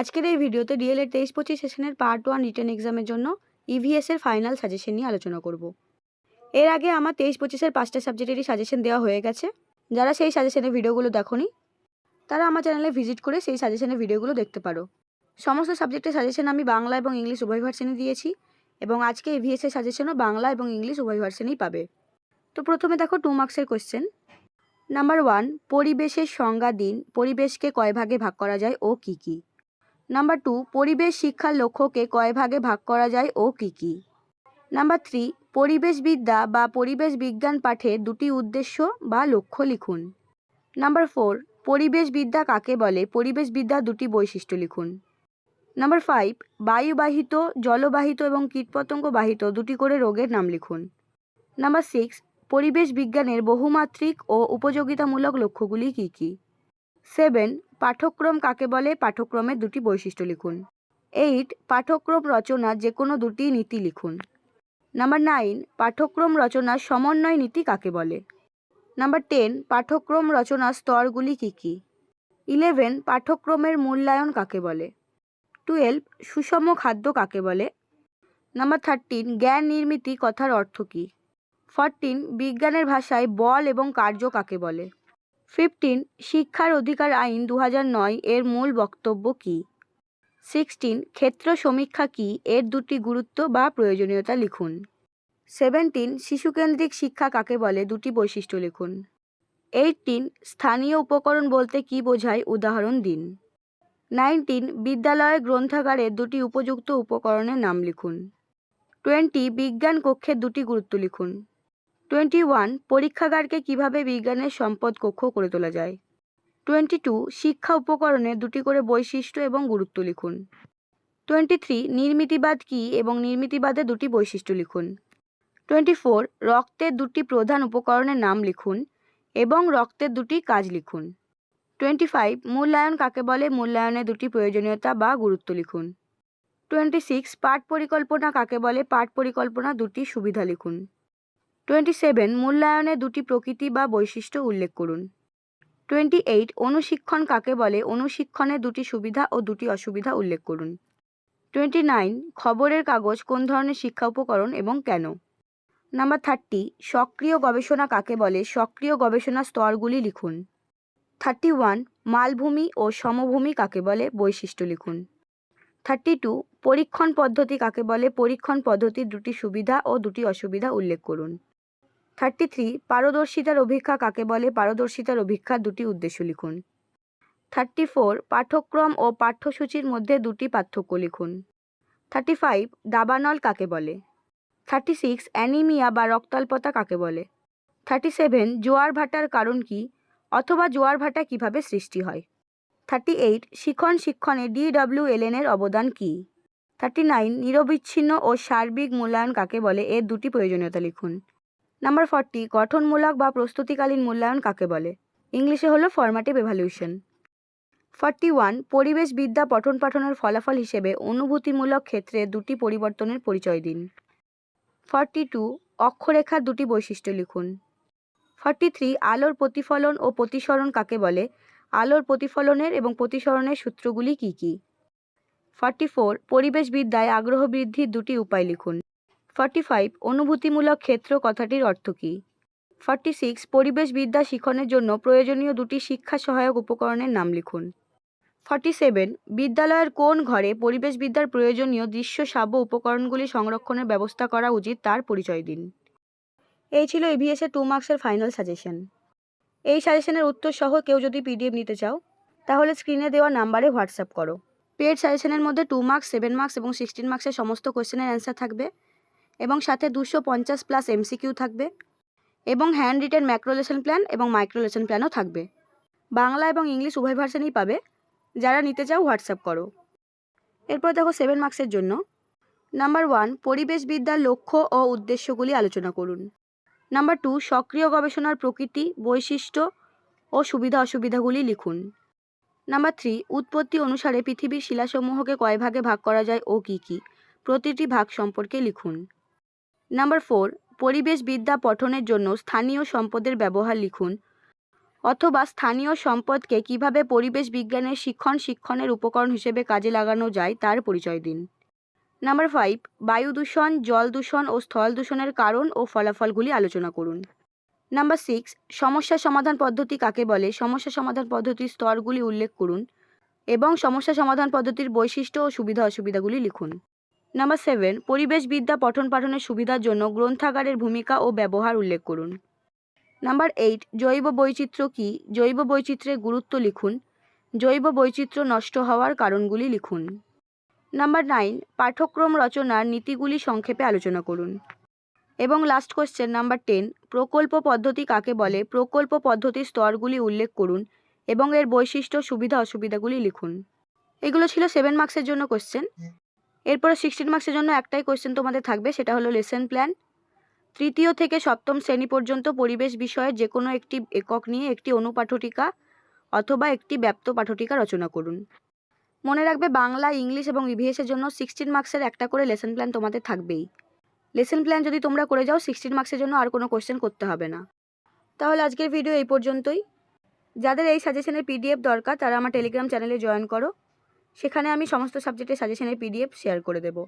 আজকের এই ভিডিওতে ডিএলএড তেইশ পঁচিশ সেশনের পার্ট ওয়ান রিটেন এক্সামের জন্য ইভিএস এর ফাইনাল সাজেশন নিয়ে আলোচনা করব। এর আগে আমার তেইশ পঁচিশের পাঁচটা সাবজেক্টেরই সাজেশন দেওয়া হয়ে গেছে। যারা সেই সাজেশনের ভিডিওগুলো দেখোনি, তারা আমার চ্যানেলে ভিজিট করে সেই সাজেশনের ভিডিওগুলো দেখতে পারো। সমস্ত সাবজেক্টের সাজেশন আমি বাংলা এবং ইংলিশ উভয় ভার্সনে দিয়েছি এবং আজকে ইভিএস এর সাজেশনও বাংলা এবং ইংলিশ উভয় ভার্সনেই পাবে। তো প্রথমে দেখো টু মার্কসের কোশ্চেন নাম্বার ওয়ান পরিবেশের সংজ্ঞা দিন, পরিবেশকে কয় ভাগে ভাগ করা যায় ও কী কী? নাম্বার টু পরিবেশ শিক্ষার লক্ষ্যকে কয় ভাগে ভাগ করা যায় ও কী কী? নাম্বার থ্রি পরিবেশবিদ্যা বা পরিবেশ বিজ্ঞান পাঠের দুটি উদ্দেশ্য বা লক্ষ্য লিখুন। নাম্বার ফোর পরিবেশবিদ্যা কাকে বলে? পরিবেশবিদ্যার দুটি বৈশিষ্ট্য লিখুন। নাম্বার ফাইভ বায়ুবাহিত, জলবাহিত এবং কীটপতঙ্গ বাহিত দুটি করে রোগের নাম লিখুন। নাম্বার সিক্স পরিবেশ বিজ্ঞানের বহুমাত্রিক ও উপযোগিতামূলক লক্ষ্যগুলি কী কী? সেভেন, পাঠ্যক্রম কাকে বলে? পাঠ্যক্রমের দুটি বৈশিষ্ট্য লিখুন। এইট, পাঠ্যক্রম রচনার যে কোনো দুটি নীতি লিখুন। নাম্বার নাইন, পাঠ্যক্রম রচনার সমন্বয় নীতি কাকে বলে? নাম্বার টেন, পাঠ্যক্রম রচনার স্তরগুলি কী কী? ইলেভেন, পাঠ্যক্রমের মূল্যায়ন কাকে বলে? টুয়েলভ, সুষম খাদ্য কাকে বলে? নাম্বার থার্টিন, জ্ঞান নির্মিতি কথার অর্থ কী? ফরটিন, বিজ্ঞানের ভাষায় বল এবং কার্য কাকে বলে? ফিফটিন, শিক্ষার অধিকার আইন দু নয় এর মূল বক্তব্য কী? সিক্সটিন, ক্ষেত্র সমীক্ষা কী? এর দুটি গুরুত্ব বা প্রয়োজনীয়তা লিখুন। সেভেন্টিন, শিশুকেন্দ্রিক শিক্ষা কাকে বলে? দুটি বৈশিষ্ট্য লিখুন। এইটিন স্থানীয় উপকরণ বলতে কী বোঝায়? উদাহরণ দিন। নাইনটিন বিদ্যালয়ের গ্রন্থাগারের দুটি উপযুক্ত উপকরণের নাম লিখুন। টোয়েন্টি, বিজ্ঞান কক্ষের দুটি গুরুত্ব লিখুন। টোয়েন্টি ওয়ান পরীক্ষাগারকে কীভাবে বিজ্ঞানের সম্পদ কক্ষ করে তোলা যায়? টোয়েন্টি টু শিক্ষা উপকরণে দুটি করে বৈশিষ্ট্য এবং গুরুত্ব লিখুন। টোয়েন্টি থ্রি নির্মিতিবাদ কী এবং নির্মিতিবাদের দুটি বৈশিষ্ট্য লিখুন। টোয়েন্টি ফোর রক্তের দুটি প্রধান উপকরণের নাম লিখুন এবং রক্তের দুটি কাজ লিখুন। টোয়েন্টি ফাইভ মূল্যায়ন কাকে বলে? মূল্যায়নের দুটি প্রয়োজনীয়তা বা গুরুত্ব লিখুন। টোয়েন্টি সিক্স পাঠ পরিকল্পনা কাকে বলে? পাঠ পরিকল্পনা দুটি সুবিধা লিখুন। টোয়েন্টি সেভেন মূল্যায়নে দুটি প্রকৃতি বা বৈশিষ্ট্য উল্লেখ করুন। টোয়েন্টি এইট অনুশিক্ষণ কাকে বলে? অনুশিক্ষণে দুটি সুবিধা ও দুটি অসুবিধা উল্লেখ করুন। টোয়েন্টি নাইন খবরের কাগজ কোন ধরনের শিক্ষা উপকরণ এবং কেন? নাম্বার থার্টি সক্রিয় গবেষণা কাকে বলে? সক্রিয় গবেষণা স্তরগুলি লিখুন। থার্টি ওয়ান মালভূমি ও সমভূমি কাকে বলে? বৈশিষ্ট্য লিখুন। থার্টি টু পরীক্ষণ পদ্ধতি কাকে বলে? পরীক্ষণ পদ্ধতির দুটি সুবিধা ও দুটি অসুবিধা উল্লেখ করুন। থার্টি থ্রি, পারদর্শিতার অভিক্ষা কাকে বলে? পারদর্শিতার অভিক্ষার দুটি উদ্দেশ্য লিখুন। থার্টি ফোর, পাঠ্যক্রম ও পাঠ্যসূচির মধ্যে দুটি পার্থক্য লিখুন। থার্টি ফাইভ, দাবানল কাকে বলে? থার্টি সিক্স, অ্যানিমিয়া বা রক্তাল্পতা কাকে বলে? থার্টি সেভেন, জোয়ার ভাটার কারণ কি? অথবা জোয়ার ভাটা কীভাবে সৃষ্টি হয়? থার্টি এইট, শিখন শিক্ষণে ডিডব্লিউএলএনের অবদান কী? থার্টি নাইন, নিরবিচ্ছিন্ন ও সার্বিক মূল্যায়ন কাকে বলে? এর দুটি প্রয়োজনীয়তা লিখুন। নাম্বার ফর্টি গঠনমূলক বা প্রস্তুতিকালীন মূল্যায়ন কাকে বলে? ইংলিশে হলো ফরম্যাটিভ এভালিউশন ফর্টি ওয়ান পরিবেশবিদ্যা পঠন পাঠনের ফলাফল হিসেবে অনুভূতিমূলক ক্ষেত্রে দুটি পরিবর্তনের পরিচয় দিন। ফর্টি টু অক্ষরেখার দুটি বৈশিষ্ট্য লিখুন। ফর্টি থ্রি আলোর প্রতিফলন ও প্রতিসরণ কাকে বলে? আলোর প্রতিফলনের এবং প্রতিসরণের সূত্রগুলি কী কী? ফর্টি ফোর পরিবেশবিদ্যায় আগ্রহ বৃদ্ধির দুটি উপায় লিখুন। ফর্টি ফাইভ, অনুভূতিমূলক ক্ষেত্র কথাটির অর্থ কী? ফর্টি সিক্স, পরিবেশবিদ্যা শিখনের জন্য প্রয়োজনীয় দুটি শিক্ষা সহায়ক উপকরণের নাম লিখুন। ফর্টি সেভেন, বিদ্যালয়ের কোন ঘরে পরিবেশবিদ্যার প্রয়োজনীয় দৃশ্য শ্রাব্য উপকরণগুলি সংরক্ষণের ব্যবস্থা করা উচিত তার পরিচয় দিন। এই ছিল এভিএসের টু মার্কসের ফাইনাল সাজেশন এই সাজেশনের উত্তর সহ কেউ যদি পিডিএফ নিতে চাও, তাহলে স্ক্রিনে দেওয়া নাম্বারে হোয়াটসঅ্যাপ করো। পেড সাজেশনের মধ্যে টু মার্কস সেভেন মার্কস এবং সিক্সটিন মার্কসের সমস্ত কোয়েশ্চেনের অ্যান্সার থাকবে। এবং সাথে দুশো পঞ্চাশ প্লাস এমসিকিউ থাকবে এবং হ্যান্ড রিটেন ম্যাক্রোলেশন প্ল্যান এবং মাইক্রোলেশন প্ল্যানও থাকবে। বাংলা এবং ইংলিশ উভয় ভার্সানেই পাবে। যারা নিতে চাও হোয়াটসঅ্যাপ করো। এরপর দেখো সেভেন মার্কসের জন্য। নাম্বার ওয়ান পরিবেশবিদ্যার লক্ষ্য ও উদ্দেশ্যগুলি আলোচনা করুন। নাম্বার টু সক্রিয় গবেষণার প্রকৃতি, বৈশিষ্ট্য ও সুবিধা অসুবিধাগুলি লিখুন। নাম্বার থ্রি উৎপত্তি অনুসারে পৃথিবীর শিলাসমূহকে কয় ভাগে ভাগ করা যায় ও কী কী? প্রতিটি ভাগ সম্পর্কে লিখুন। নাম্বার ফোর পরিবেশবিদ্যা পঠনের জন্য স্থানীয় সম্পদের ব্যবহার লিখুন। অথবা স্থানীয় সম্পদকে কীভাবে পরিবেশ বিজ্ঞানের শিক্ষণ, শিক্ষণের উপকরণ হিসেবে কাজে লাগানো যায় তার পরিচয় দিন। নাম্বার ফাইভ বায়ু দূষণ, জল দূষণ ও স্থল দূষণের কারণ ও ফলাফলগুলি আলোচনা করুন। নাম্বার সিক্স সমস্যা সমাধান পদ্ধতি কাকে বলে? সমস্যা সমাধান পদ্ধতির স্তরগুলি উল্লেখ করুন এবং সমস্যা সমাধান পদ্ধতির বৈশিষ্ট্য ও সুবিধা অসুবিধাগুলি লিখুন। নাম্বার সেভেন, পরিবেশবিদ্যা পঠন পাঠনের সুবিধার জন্য গ্রন্থাগারের ভূমিকা ও ব্যবহার উল্লেখ করুন। নাম্বার এইট, জৈব বৈচিত্র্য কী? জৈব বৈচিত্র্যের গুরুত্ব লিখুন। জৈব বৈচিত্র্য নষ্ট হওয়ার কারণগুলি লিখুন। নাম্বার নাইন, পাঠ্যক্রম রচনার নীতিগুলি সংক্ষেপে আলোচনা করুন। এবং লাস্ট কোশ্চেন নাম্বার টেন প্রকল্প পদ্ধতি কাকে বলে? প্রকল্প পদ্ধতির স্তরগুলি উল্লেখ করুন এবং এর বৈশিষ্ট্য, সুবিধা, অসুবিধাগুলি লিখুন। এগুলো ছিল সেভেন মার্কসের জন্য কোশ্চেন এরপরে সিক্সটিন মার্কসের জন্য একটাই কোয়েশ্চেন তোমাদের থাকবে, সেটা হলো লেসন প্ল্যান তৃতীয় থেকে সপ্তম শ্রেণি পর্যন্ত পরিবেশ বিষয়ে যে কোনো একটি একক নিয়ে একটি অনুপাঠটিকা অথবা একটি ব্যাপ্ত পাঠটিকা রচনা করুন। মনে রাখবে বাংলা, ইংলিশ এবং ইভিএসের জন্য সিক্সটিন মার্কসের একটা করে লেসন প্ল্যান তোমাদের থাকবেই। লেসন প্ল্যান যদি তোমরা করে যাও সিক্সটিন মার্কসের জন্য আর কোনো কোয়েশ্চেন করতে হবে না। তাহলে আজকের ভিডিও এই পর্যন্তই। যাদের এই সাজেশনের পিডিএফ দরকার, তারা আমার টেলিগ্রাম চ্যানেলে জয়েন করো। সেখানে আমি সমস্ত সাবজেক্টের সাজেশনের পিডিএফ শেয়ার করে দেবো।